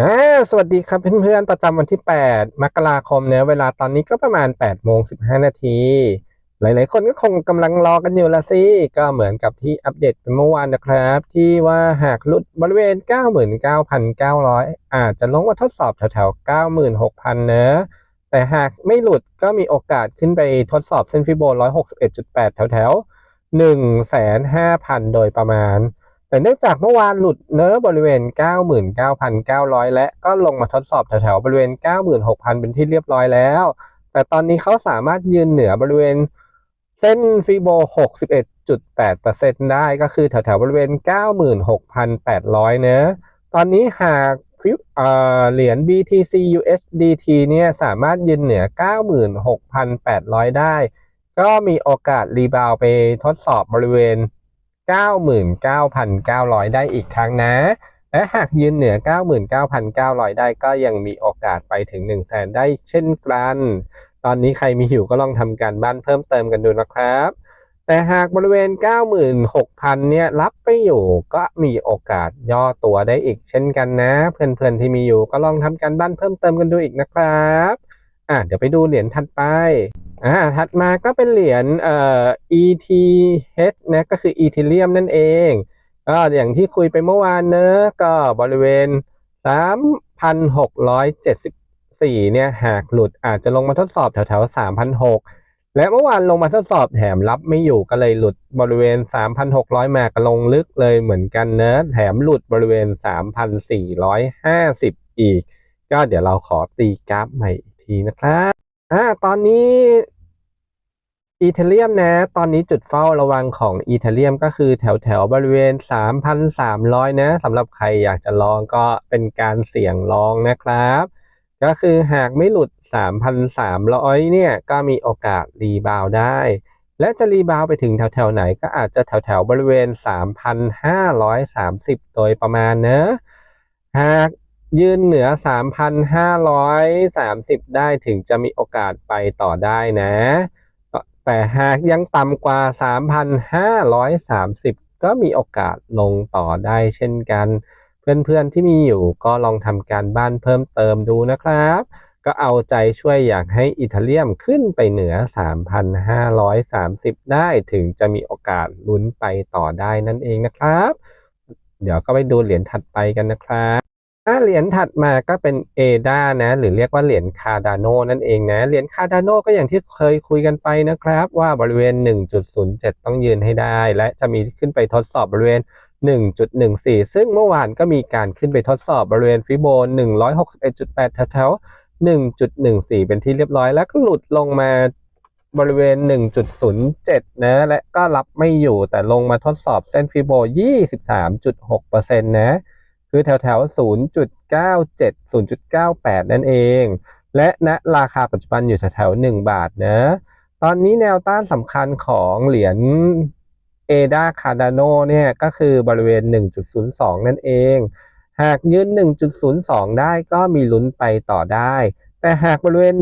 อ่าสวัสดีครับเพื่อนๆ ประจำวันที่ 8 มกราคมเนี่ยเวลาตอนนี้ก็ประมาณ8โมง15 นาที หลายๆ คนก็คงกำลังรอกันอยู่ละสิ ก็เหมือนกับที่อัปเดตไปเมื่อวานนะครับ ที่ว่าหากหลุดบริเวณ 99,900 อาจจะลงมาทดสอบแถวๆ 96,000 เนอะแต่หากไม่หลุดก็มีโอกาสขึ้นไปทดสอบเส้นฟิโบ 161.8 แถวๆ 1,500,000 โดยประมาณ แต่เนื่องจากเมื่อวานหลุดเนื้อบริเวณ 99,900 และก็ลงมาทดสอบแถวๆบริเวณ 96,000 เป็นที่เรียบร้อยแล้ว แต่ตอนนี้เขาสามารถยืนเหนือบริเวณเส้นฟีโบ 61.8%ได้ก็คือแถวๆบริเวณ 96,800 เนอะตอนนี้หากเหรียญ BTC USDT เนี่ยสามารถยืนเหนือ 96,800 ได้ ก็มีโอกาสรีบาวไปทดสอบบริเวณ 99,900 ได้อีกครั้งนะ และหากยืนเหนือ 99,900 ได้ก็ยังมีโอกาสไปถึง 1 0 0 0 0แสนได้เช่นกัน ตอนนี้ใครมีอยู่ก็ลองทำการบ้านเพิ่มเติมกันดูนะครับ แต่หากบริเวณ 96,000 เนี่ยรับไปอยู่ก็มีโอกาสย่อตัวได้อีกเช่นกันนะ เพื่อนๆที่มีอยู่ก็ลองทำการบ้านเพิ่มเติมกันดูอีกนะครับ อะเดี๋ยวไปดูเหรียญถัดไป อ่าถัดมาก็เป็นเหรียญเอ่อ ETH นะก็คือ Ethereum นั่นเองก็อย่างที่คุยไปเมื่อวานเนอะก็บริเวณ 3,674 เนี่ยหากหลุดอาจจะลงมาทดสอบแถวๆ 3,600 และเมื่อวานลงมาทดสอบแถมรับไม่อยู่ก็เลยหลุดบริเวณ 3,600 มาก็ลงลึกเลยเหมือนกันเนอะแถมหลุดบริเวณ 3,450 อีก ก็เดี๋ยวเราขอตีกราฟใหม่อีกทีนะครับอ่าตอนนี้ อีเทเรียมนะ ตอนนี้จุดเฝ้าระวังของอีเทเรียมก็คือแถวแถวบริเวณ 3,300 นะสำหรับใครอยากจะลองก็เป็นการเสี่ยงลองนะครับ ก็คือหากไม่หลุด 3,300 เนี่ย ก็มีโอกาสรีบาวได้ และจะรีบาวไปถึงแถวแถวไหนก็อาจจะแถวแถวบริเวณ 3,530 โดยประมาณนะ หากยืนเหนือ 3,530 ได้ถึงจะมีโอกาสไปต่อได้นะ แต่หากยังต่ำกว่า 3,530 ก็มีโอกาสลงต่อได้เช่นกัน เพื่อนๆที่มีอยู่ก็ลองทำการบ้านเพิ่มเติมดูนะครับ ก็เอาใจช่วยอยากให้อิตาเลียมขึ้นไปเหนือ 3,530 ได้ถึงจะมีโอกาสลุ้นไปต่อได้นั่นเองนะครับ เดี๋ยวก็ไปดูเหรียญถัดไปกันนะครับ เหรียญถัดมาก็เป็นเอดานะ หรือเรียกว่าเหรียญคาร์ดาโนนั่นเองนะ เหรียญคาร์ดาโนก็อย่างที่เคยคุยกันไปนะครับ ว่าบริเวณ 1.07 ต้องยืนให้ได้ และจะมีขึ้นไปทดสอบบริเวณ 1.14 ซึ่งเมื่อวานก็มีการขึ้นไปทดสอบบริเวณฟิโบ 161.8 แถวๆ1.14 เป็นที่เรียบร้อย แล้วก็หลุดลงมาบริเวณ 1.07 นะ และก็รับไม่อยู่แต่ลงมาทดสอบเส้นฟิโบ 23.6%นะ คือแถวแถว0.97 0.98 นั่นเอง และณราคาปัจจุบันอยู่แถวแถว1บาทนะ ตอนนี้แนวต้านสำคัญของเหรียญเอดาคาร์ดาโนเนี่ยก็คือบริเวณ 1.02 นั่นเอง หากยืน 1.02 ได้ก็มีลุ้นไปต่อได้ แต่หากบริเวณ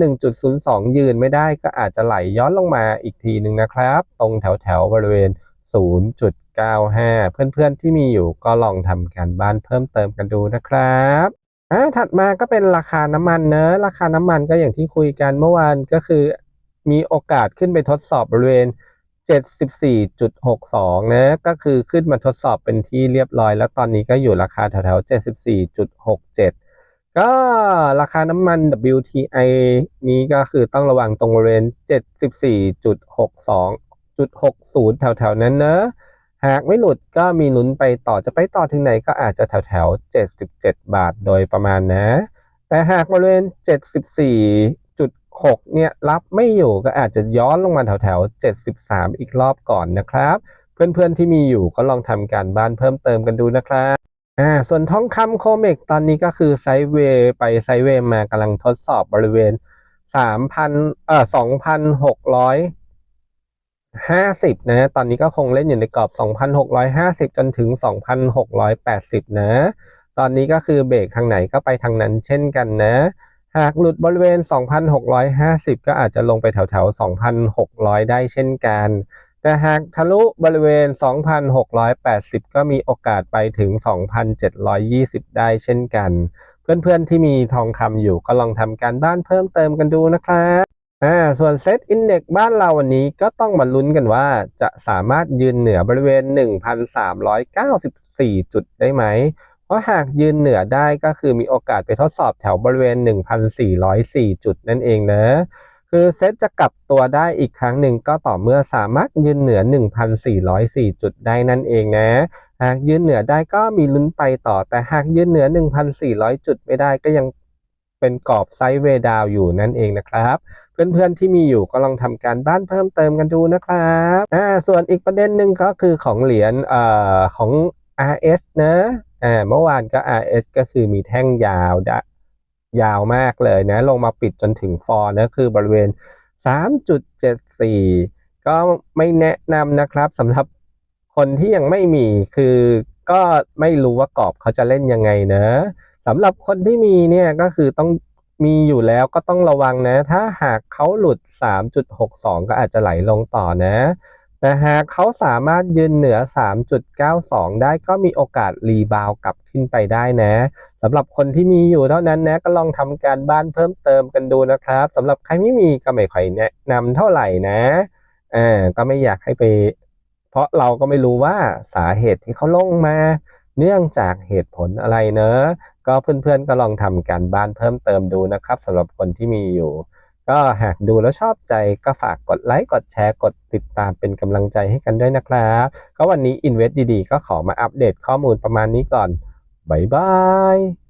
1.02 ยืนไม่ได้ก็อาจจะไหลย้อนลงมาอีกทีหนึ่งนะครับ ตรงแถวแถวบริเวณ 0.95 เพื่อนๆที่มีอยู่ก็ลองทำการบ้านเพิ่มเติมกันดูนะครับอ่าถัดมาก็เป็นราคาน้ำมันเนอะราคาน้ำมันก็อย่างที่คุยกันเมื่อวานก็คือมีโอกาสขึ้นไปทดสอบบริเวณ 74.62 นะ ก็คือขึ้นมาทดสอบเป็นที่เรียบร้อย แล้วตอนนี้ก็อยู่ราคาแถวๆ 74.67 ก็ราคาน้ำมัน WTI นี้ก็คือต้องระวังตรงบริเวณ 74.62 0.60 แถวๆนั้นเนอะหากไม่หลุดก็มีลุ้นไปต่อจะไปต่อถึงไหนก็อาจจะแถวๆ 77 บาทโดยประมาณนะ แต่หากบริเวณ 74.6 เนี่ยรับไม่อยู่ก็อาจจะย้อนลงมาแถวๆ 73 อีกรอบก่อนนะครับ เพื่อนๆที่มีอยู่ก็ลองทำการบ้านเพิ่มเติมกันดูนะครับอ่าส่วนทองคำโคเมกตอนนี้ก็คือไซเวย์ไปไซเวย์มากำลังทดสอบบริเวณ3,000เอ่อ2,600 50 นะ ตอนนี้ก็คงเล่นอยู่ในกรอบ 2,650 จนถึง 2,680 นะ ตอนนี้ก็คือเบรกทางไหนก็ไปทางนั้นเช่นกันนะ หากหลุดบริเวณ 2,650 ก็อาจจะลงไปแถวแถว2,600 ได้เช่นกัน แต่หากทะลุบริเวณ 2,680 ก็มีโอกาสไปถึง 2,720 ได้เช่นกัน เพื่อนๆที่มีทองคำอยู่ก็ลองทำการบ้านเพิ่มเติมกันดูนะครับ อ่าส่วนเซตอินเด็กบ้านเราวันนี้ก็ต้องมาลุ้นกันว่าจะสามารถยืนเหนือบริเวณ 1,394 จุดได้ไหม เพราะหากยืนเหนือได้ก็คือมีโอกาสไปทดสอบแถวบริเวณ 1,404 จุดนั่นเองนะคือเซตจะกลับตัวได้อีกครั้งหนึ่งก็ต่อเมื่อสามารถยืนเหนือ 1,404 จุดได้นั่นเองนะ หากยืนเหนือได้ก็มีลุ้นไปต่อ แต่หากยืนเหนือ 1,400 จุดไม่ได้ก็ยัง เป็นกรอบไซด์เวดาวอยู่นั่นเองนะครับ เพื่อนๆที่มีอยู่ก็ลองทำการบ้านเพิ่มเติมกันดูนะครับอ่าส่วนอีกประเด็นหนึ่งก็คือของเหรียญเอ่อของ RS นะอ่าเมื่อวานก็ RS ก็คือมีแท่งยาวดะยาวมากเลยนะ ลงมาปิดจนถึงฟอร์นะคือบริเวณ 3.74 ก็ไม่แนะนำนะครับสำหรับคนที่ยังไม่มีคือก็ไม่รู้ว่ากรอบเขาจะเล่นยังไงเนะ สำหรับคนที่มีเนี่ยก็คือต้องมีอยู่แล้วก็ต้องระวังนะ ถ้าหากเขาหลุด 3.62 ก็อาจจะไหลลงต่อนะแต่หากเขาสามารถยืนเหนือ 3.92 ได้ก็มีโอกาสรีบาวกลับขึ้นไปได้นะสำหรับคนที่มีอยู่เท่านั้นนะก็ลองทำการบ้านเพิ่มเติมกันดูนะครับสำหรับใครไม่มีก็ไม่ค่อยแนะนำเท่าไหร่นะอ่าก็ไม่อยากให้ไป เพราะเราก็ไม่รู้ว่าสาเหตุที่เขาลงมา เนื่องจากเหตุผลอะไรเนอะ ก็เพื่อนๆก็ลองทำการบ้านเพิ่มเติมดูนะครับสำหรับคนที่มีอยู่ ก็หากดูแล้วชอบใจก็ฝากกดไลค์กดแชร์กดติดตามเป็นกำลังใจให้กันด้วยนะครับ ก็วันนี้ Invest ดีๆ ก็ขอมาอัปเดตข้อมูลประมาณนี้ก่อนบ๊ายบาย